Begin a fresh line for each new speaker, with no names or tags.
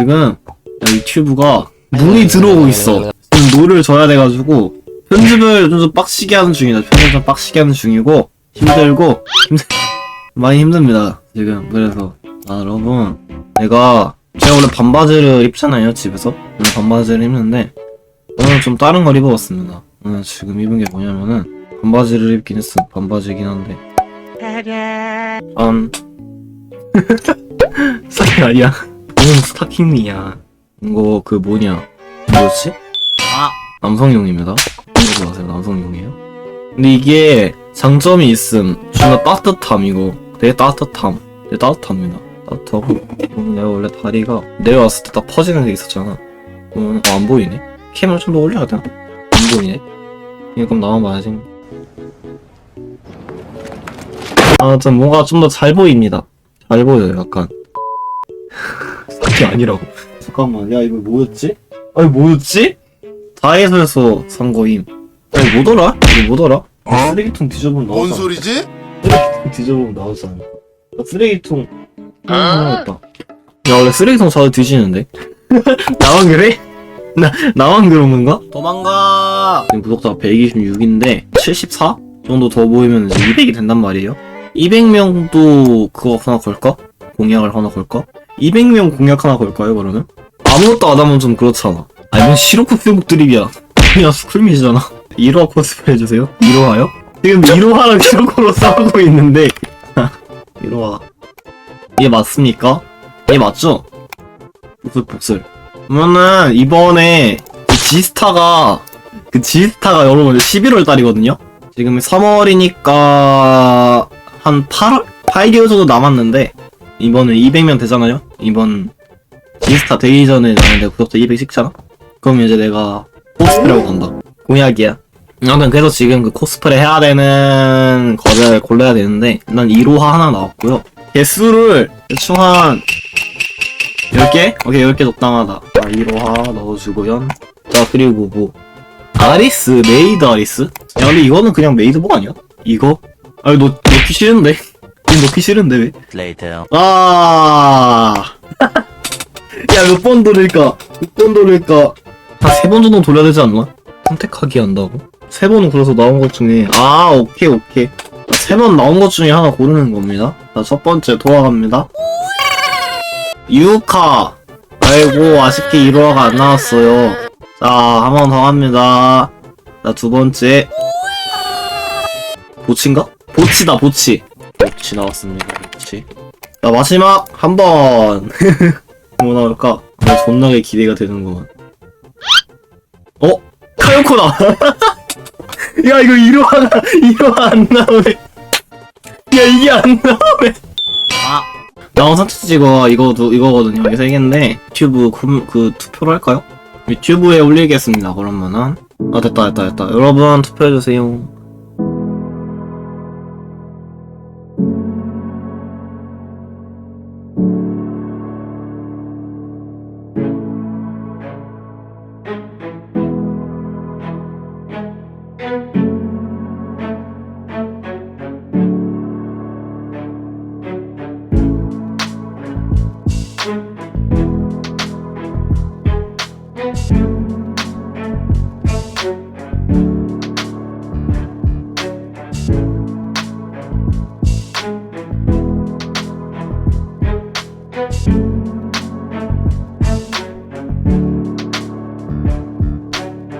지금 유튜브가 문이 들어오고 있어. 지금 노를 줘야 돼가지고 편집을 좀, 좀 빡시게 하는 중이다. 편집 좀 빡시게 하는 중이고 힘들고 힘들 많이 힘듭니다. 지금 그래서 아 여러분 내가 제가 원래 반바지를 입잖아요 집에서 원래 반바지를 입는데 오늘 좀 다른 걸 입어봤습니다. 오늘 지금 입은 게 뭐냐면은 반바지를 입긴 했어. 반바지긴 한데 음 스타킹 아니야. 이건 스타킹이야. 이거 그 뭐냐 뭐였지? 아 남성용입니다. 이거 마세요 남성용이에요. 근데 이게 장점이 있음. 존나 따뜻함 이거. 되게 따뜻함. 되게 따뜻합니다. 따뜻하고 내가 원래 다리가 내려왔을 때 딱 퍼지는 게 있었잖아. 그러면 어, 안 보이네. 캠을 좀 더 올려야 되나? 안 보이네. 이거 그럼 나만 봐야지. 아, 좀 뭔가 좀 더 잘 보입니다. 잘 보여요, 약간. 그게 아니라고. 잠깐만, 야, 이거 뭐였지? 아니, 뭐였지? 다이소에서 산 거임. 아니, 뭐더라? 이거 뭐더라? 쓰레기통 뒤져보면
뭔
나오잖아.
소리지?
쓰레기통 뒤져보면 나오잖아. 나 쓰레기통. 하나였다. 야, 원래 쓰레기통 자주 뒤지는데? 나만 그래? 나, 나만 그런 건가? 도망가! 지금 구독자가 126인데, 74? 정도 더 보이면 이제 200이 된단 말이에요. 200명도 그거 하나 걸까? 공약을 하나 걸까? 200명 공약 하나 걸까요, 그러면? 아무것도 안 하면 좀 그렇잖아. 아니면 시로코 페북 드립이야. 그냥 스쿨미잖아. 1화 코스프레 해주세요. 1화요? 지금 1화랑 시로코로 싸우고 있는데. 1화. 이게 맞습니까? 이게 맞죠? 복술, 복술. 그러면은, 이번에, 그 지스타가, 그 지스타가 여러분 11월 달이거든요? 지금 3월이니까, 한 8월? 8개월 정도 남았는데, 이번에 200명 되잖아요? 이번, 지스타 되기 전에 나는 내가 구독자 200 찍잖아? 그럼 이제 내가 코스프레하고 간다. 공약이야. 아무튼 그래서 지금 그 코스프레 해야 되는 거를 골라야 되는데, 난 1호화 하나 나왔고요. 개수를 대충 한 10개? 오케이 10개 적당하다 아 1호화 넣어주고요 자 그리고 뭐 아리스 메이드 아리스? 야 근데 이거는 그냥 메이드복 아니야? 이거? 아니 넣, 넣기 싫은데 이거 넣기 싫은데 왜?
later.
아. 야, 몇 번 돌릴까? 몇 번 돌릴까? 한 세 번 정도 돌려야 되지 않나? 선택하기 한다고? 세 번은 그래서 나온 것 중에, 아, 오케이, 오케이. 세 번 나온 것 중에 하나 고르는 겁니다. 자, 첫 번째 돌아갑니다. 유카. 아이고, 아쉽게 1호화가 안 나왔어요. 자, 한 번 더 합니다. 자, 두 번째. 보치인가? 보치다, 보치. 보치 나왔습니다, 보치. 자, 마지막 한 번. 뭐 나올까? 어, 존나게 기대가 되는구만. 어? 카요코다! 야, 이거 1화가, 1화 안 나오네. 야, 이게 안 나오네. 아. 나온 선택 찍어, 이거도, 이거거든요. 이게 세 개인데, 유튜브 그, 그 투표를 할까요? 유튜브에 올리겠습니다, 그러면은. 아, 됐다, 됐다, 됐다. 여러분, 투표해주세요.